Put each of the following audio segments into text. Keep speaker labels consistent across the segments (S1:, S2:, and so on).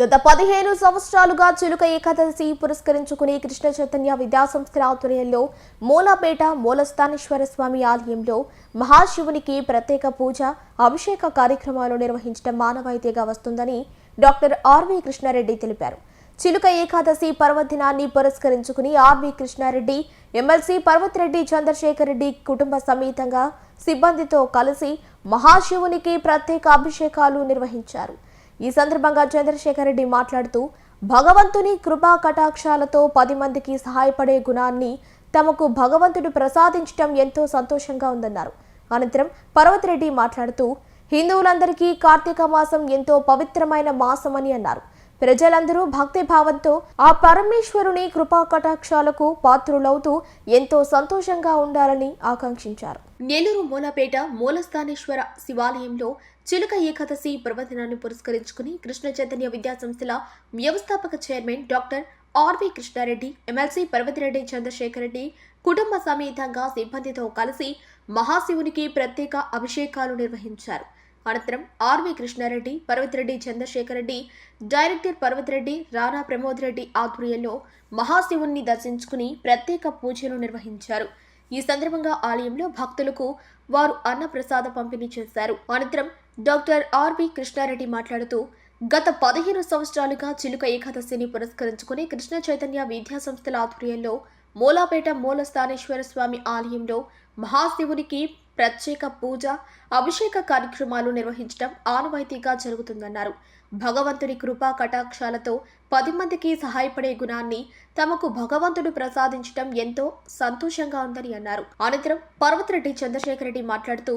S1: గత పదిహేను సంవత్సరాలుగా చిలుక ఏకాదశి పురస్కరించుకుని కృష్ణ చైతన్య విద్యాసంస్థల ఆధ్వర్యంలో మూలపేట మూలస్థానేశ్వర స్వామి ఆలయంలో మహాశివునికి ప్రత్యేక పూజ అభిషేక కార్యక్రమాలు నిర్వహించడం మానవాయితీగా వస్తుందని డాక్టర్ ఆర్వి కృష్ణారెడ్డి తెలిపారు. చిలుక ఏకాదశి పర్వదినాన్ని పురస్కరించుకుని ఆర్వి కృష్ణారెడ్డి ఎమ్మెల్సీ పర్వతిరెడ్డి చంద్రశేఖర్ రెడ్డి కుటుంబ సమేతంగా సిబ్బందితో కలిసి మహాశివునికి ప్రత్యేక అభిషేకాలు నిర్వహించారు. ఈ సందర్భంగా చంద్రశేఖర్ రెడ్డి మాట్లాడుతూ భగవంతుని కృపా కటాక్షాలతో పది మందికి సహాయపడే గుణాన్ని తమకు భగవంతుడు ప్రసాదించడం ఎంతో సంతోషంగా ఉందన్నారు. అనంతరం పర్వతిరెడ్డి మాట్లాడుతూ హిందువులందరికీ కార్తీక మాసం ఎంతో పవిత్రమైన మాసమని అన్నారు. ప్రజలందరూ భక్తి భావంతో ఆ పరమేశ్వరుని కృపా కటాక్షాలకు పాత్రులవుతూ ఎంతో సంతోషంగా ఉండాలని ఆకాంక్షించారు. నెల్లూరు మూలపేట మూలస్థానేశ్వర శివాలయంలో చిలుక ఏకాదశి ప్రవచనాన్ని పురస్కరించుకుని కృష్ణ చైతన్య విద్యా సంస్థల వ్యవస్థాపక chairman doctor RV Krishnareddy MLC Parvathireddy Chandrashekar Reddy కుటుంబ సమేతంగా సిబ్బందితో కలిసి మహాశివునికి ప్రత్యేక అభిషేకాలు నిర్వహించారు. అనంతరం ఆర్వి కృష్ణారెడ్డి పర్వతిరెడ్డి చంద్రశేఖర్ రెడ్డి డైరెక్టర్ పర్వతిరెడ్డి రాణా ప్రమోద్ రెడ్డి ఆధ్వర్యంలో మహాశివుణ్ణి దర్శించుకుని ప్రత్యేక పూజలు నిర్వహించారు. ఈ సందర్భంగా ఆలయంలో భక్తులకు వారు అన్నప్రసాద పంపిణీ చేశారు. అనంతరం డాక్టర్ ఆర్వి కృష్ణారెడ్డి మాట్లాడుతూ గత పదిహేను సంవత్సరాలుగా చిలుక ఏకాదశిని పురస్కరించుకుని కృష్ణ చైతన్య విద్యా సంస్థల ఆధ్వర్యంలో మూలాపేట మూలస్థానేశ్వర స్వామి ఆలయంలో మహాశివునికి ప్రత్యేక పూజ అభిషేక కార్యక్రమాలు నిర్వహించడం ఆనవాయితీగా జరుగుతుందన్నారు. భగవంతుడి కృపా కటాక్షాలతో పది మందికి సహాయపడే గుణాన్ని తమకు భగవంతుడు ప్రసాదించడం ఎంతో సంతోషంగా ఉందని అన్నారు. అనంతరం పర్వతరెడ్డి చంద్రశేఖర్ రెడ్డి మాట్లాడుతూ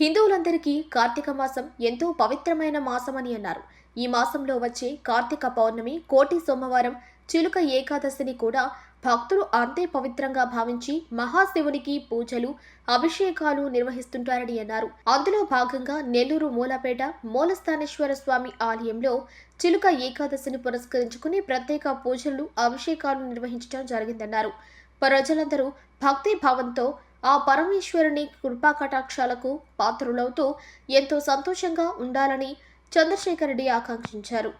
S1: హిందువులందరికీ కార్తీక మాసం ఎంతో పవిత్రమైన మాసమని అన్నారు. ఈ మాసంలో వచ్చే కార్తీక పౌర్ణమి కోటి సోమవారం చిలుక ఏకాదశిని కూడా భక్తులు అంతే పవిత్రంగా భావించి మహాశివునికి పూజలు అభిషేకాలు నిర్వహిస్తుంటారని అన్నారు. అందులో భాగంగా నెల్లూరు మూలపేట మూలస్థానేశ్వర స్వామి ఆలయంలో చిలుక ఏకాదశిని పురస్కరించుకుని ప్రత్యేక పూజలు అభిషేకాలు నిర్వహించడం జరిగిందన్నారు. ప్రజలందరూ భక్తి భావంతో ఆ పరమేశ్వరుని కృపాకటాక్షాలకు పాత్రులవుతూ ఎంతో సంతోషంగా ఉండాలని చంద్రశేఖర్ రెడ్డి ఆకాంక్షించారు.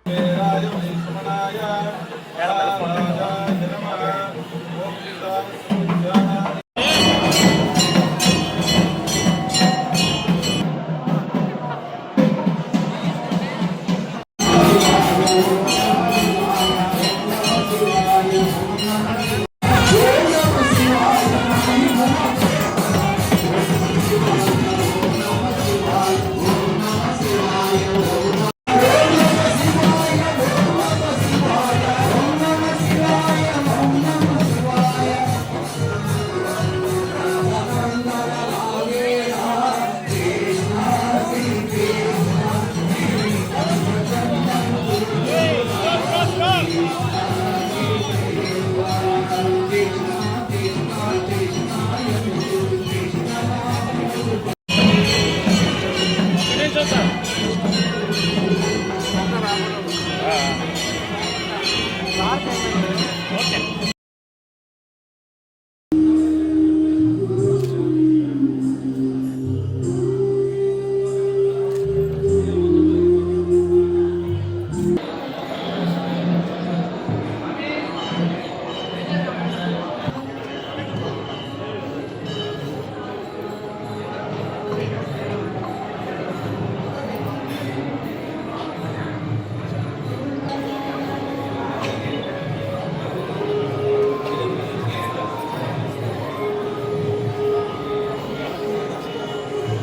S1: ஓகே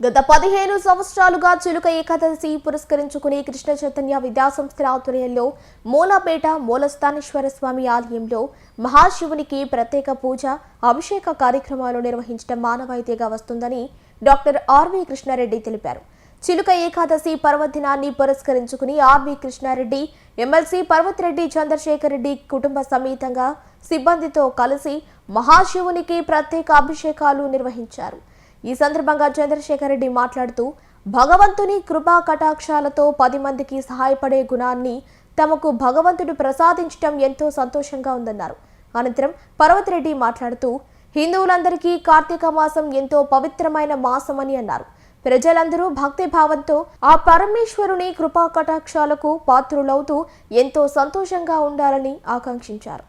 S1: గత పదిహేను సంవత్సరాలుగా చిలుక ఏకాదశి పురస్కరించుకుని కృష్ణ చైతన్య విద్యాసంస్థల ఆధ్వర్యంలో మూలాపేట మూలస్థానేశ్వర స్వామి ఆలయంలో మహాశివునికి ప్రత్యేక పూజ అభిషేక కార్యక్రమాలు నిర్వహించడం మానవాయితీగా వస్తుందని డాక్టర్ ఆర్వి కృష్ణారెడ్డి తెలిపారు. చిలుక ఏకాదశి పర్వదినాన్ని పురస్కరించుకుని ఆర్వి కృష్ణారెడ్డి ఎమ్మెల్సీ పర్వతిరెడ్డి చంద్రశేఖర్ రెడ్డి కుటుంబ సమేతంగా సిబ్బందితో కలిసి మహాశివునికి ప్రత్యేక అభిషేకాలు నిర్వహించారు. ఈ సందర్భంగా చంద్రశేఖర్ రెడ్డి మాట్లాడుతూ భగవంతుని కృపా కటాక్షాలతో పది మందికి సహాయపడే గుణాన్ని తమకు భగవంతుడు ప్రసాదించడం ఎంతో సంతోషంగా ఉందన్నారు. అనంతరం పర్వతిరెడ్డి మాట్లాడుతూ హిందువులందరికీ కార్తీక మాసం ఎంతో పవిత్రమైన మాసమని అన్నారు. ప్రజలందరూ భక్తి భావంతో ఆ పరమేశ్వరుని కృపా కటాక్షాలకు పాత్రులవుతూ ఎంతో సంతోషంగా ఉండాలని ఆకాంక్షించారు.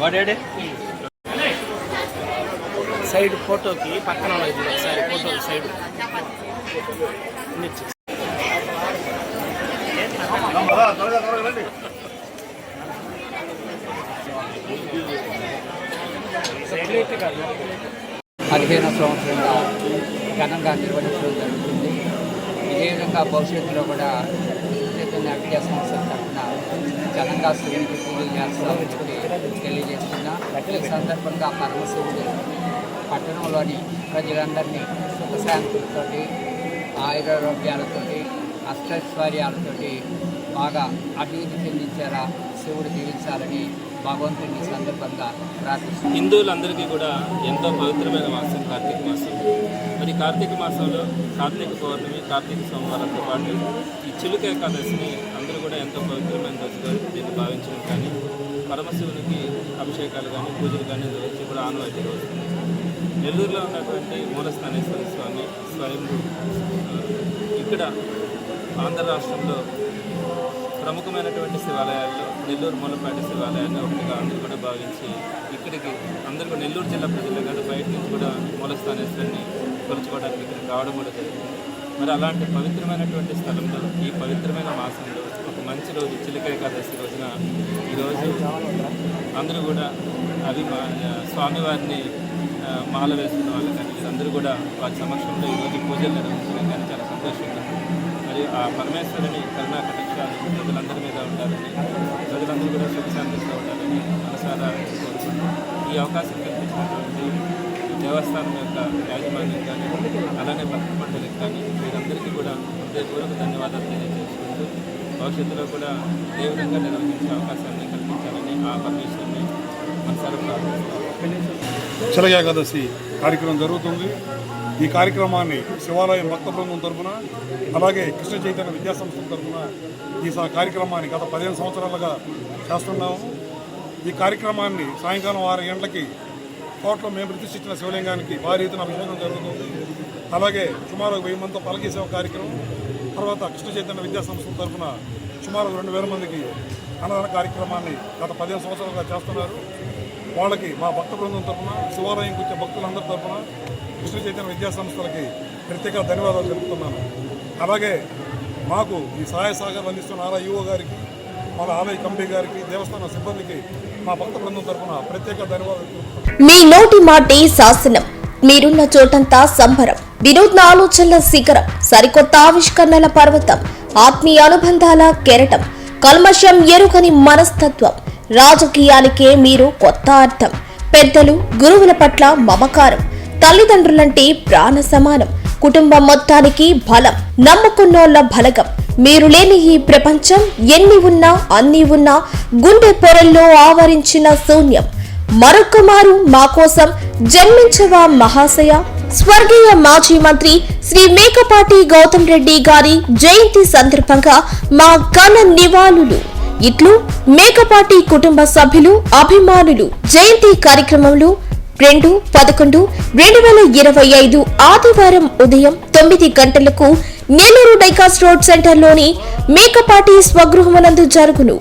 S2: వాడాడే?
S3: సైడ్ ఫోటోకి పక్కన ఇది ఒకసారి ఫోటో సైడ్. సైడ్ అయితే కాదు.
S2: పదిహేను సంవత్సరంగా ఘనంగా నిర్వహించడం జరుగుతుంది. ఇదే విధంగా భవిష్యత్తులో కూడా చైతన్య విద్యా సంస్థల తరఫున ఘనంగా శివునికి పూజలు చేస్తామని చెప్పి తెలియజేస్తున్నా. ఈ సందర్భంగా పరమశివుడు పట్టణంలోని ప్రజలందరినీ సుఖశాంతులతోటి ఆయురారోగ్యాలతోటి అష్టైశ్వర్యాలతోటి బాగా అభివృద్ధి చెందించేలా శివుడు జీవించాలని భగవంతుడిని సందర్భంగా ప్రార్థిస్తాం
S4: హిందువులందరికీ కూడా ఎంతో పవిత్రమైన మాసం కార్తీక మాసం. మరి కార్తీక మాసంలో కార్తీక పౌర్ణమి కార్తీక సోమవారంతో పాటు ఈ చిలుక ఏకాదశిని అందరూ కూడా ఎంతో పవిత్రమైన రోజుగా దీన్ని భావించడం కానీ పరమశివునికి అభిషేకాలు కానీ పూజలు కానీ నిర్వహించి కూడా ఆనవాయితీ రోజు నెల్లూరులో ఉన్నటువంటి మూలస్థానేశ్వర స్వామి స్వయంభూ ఇక్కడ ఆంధ్ర రాష్ట్రంలో ప్రముఖమైనటువంటి శివాలయాల్లో నెల్లూరు మూలపాటి శివాలయాన్ని ఒకటిగా అందరూ కూడా భావించి ఇక్కడికి అందరూ నెల్లూరు జిల్లా ప్రజలు కాదు బయట నుంచి కూడా మూలస్థానేశ్వరిని కొలుచుకోవడానికి ఇక్కడికి రావడం కూడా జరిగింది మరి అలాంటి పవిత్రమైనటువంటి స్థలంలో ఈ పవిత్రమైన మాసంలో ఒక మంచి రోజు చిలకాయ ఏకాదశి రోజున ఈరోజు అందరూ కూడా అవి స్వామివారిని మాల వేసుకున్న వాళ్ళు కానీ వీరందరూ కూడా వారి సమక్షంలో ఈరోజు పూజలు నిర్వహించడం కానీ చాలా సంతోషంగా ఉంది. మరి ఆ పరమేశ్వరుని కరుణా కటాక్షాలు ప్రజలందరి మీద ఉండాలని ప్రజలందరూ కూడా సుఖశాంతిగా ఉండాలని మనసారా కోరుకుంటున్నాం. ఈ అవకాశం కల్పించినటువంటి దేవస్థానం యొక్క యాజమాన్యం కానీ అలానే భక్త మండలికి కానీ వీరందరికీ కూడా హృదయపూర్వక ధన్యవాదాలు తెలియజేసుకుంటూ భవిష్యత్తులో కూడా ఏ విధంగా నిర్వహించే అవకాశాన్ని కల్పించాలని ఆ పరమేశ్వరుని మనసారా ప్రార్థిస్తాం
S5: చిలక ఏకాదశి కార్యక్రమం జరుగుతుంది. ఈ కార్యక్రమాన్ని శివాలయం భక్త బృందం తరఫున అలాగే కృష్ణ చైతన్య విద్యాసంస్థల తరఫున ఈ స- కార్యక్రమాన్ని గత పదిహేను సంవత్సరాలుగా చేస్తున్నాము. ఈ కార్యక్రమాన్ని సాయంకాలం ఆరు గంటలకి కోట్లో మేము ప్రతిష్ఠించిన శివలింగానికి భారీ ఎత్తున అభిషేకం జరుగుతుంది. అలాగే సుమారు ఒక వెయ్యి మందితో పలకీ సేవ కార్యక్రమం. తర్వాత కృష్ణ చైతన్య విద్యాసంస్థల తరఫున సుమారు రెండు వేల మందికి అన్నదాన కార్యక్రమాన్ని గత పదిహేను సంవత్సరాలుగా చేస్తున్నారు. వాళ్ళకి మా భక్త బృందం తరఫున శివాలయంకి వచ్చే భక్తులందరి తరఫున కృష్ణ చైతన్య విద్యా సంస్థలకి ప్రత్యేక ధన్యవాదాలు తెలుపుతున్నాను. అలాగే మాకు ఈ సహాయ సహకారం అందిస్తున్న ఆర్ఐ యుఓ గారికి మన ఆలయ కమిటీ గారికి దేవస్థాన సిబ్బందికి మా భక్త బృందం తరఫున ప్రత్యేక ధన్యవాదాలు
S1: మీ నోటి మాటే శాసనం. మీరున్న చోటంతా సంబరం. వినూత్న ఆలోచనల శిఖరం. సరికొత్త ఆవిష్కరణల పర్వతం. ఆత్మీయ అనుబంధాల కెరటం. కల్మషం ఎరుకని మనస్తత్వం. రాజకీయాలకే మీరు కొత్త అర్థం. పెద్దలు గురువుల పట్ల మమకారం. తల్లిదండ్రులంటే ప్రాణ సమానం. కుటుంబం మొత్తానికి బలం. నమ్ముకున్నోళ్ళ బలగం. మీరు లేని ఈ ప్రపంచం ఎన్ని ఉన్నా అన్ని ఉన్నా గుండె పొరల్లో ఆవరించిన శూన్యం. మరొక్కమారు మా కోసం జన్మించవా మహాశయ? స్వర్గీయ మాజీ మంత్రి శ్రీ మేకపాటి గౌతమ్ రెడ్డి గారి జయంతి సందర్భంగా మా ఘన నివాళులు. ఇట్లు మేకపాటి కుటుంబ సభ్యులు అభిమానులు జయంతి కార్యక్రమంలో రెండు పదకొండు రెండు వేల ఇరవై ఐదు ఆదివారం ఉదయం తొమ్మిది గంటలకు నెల్లూరు డైకాస్ రోడ్ సెంటర్లోని మేకపాటి స్వగృహమునందు జరుగును.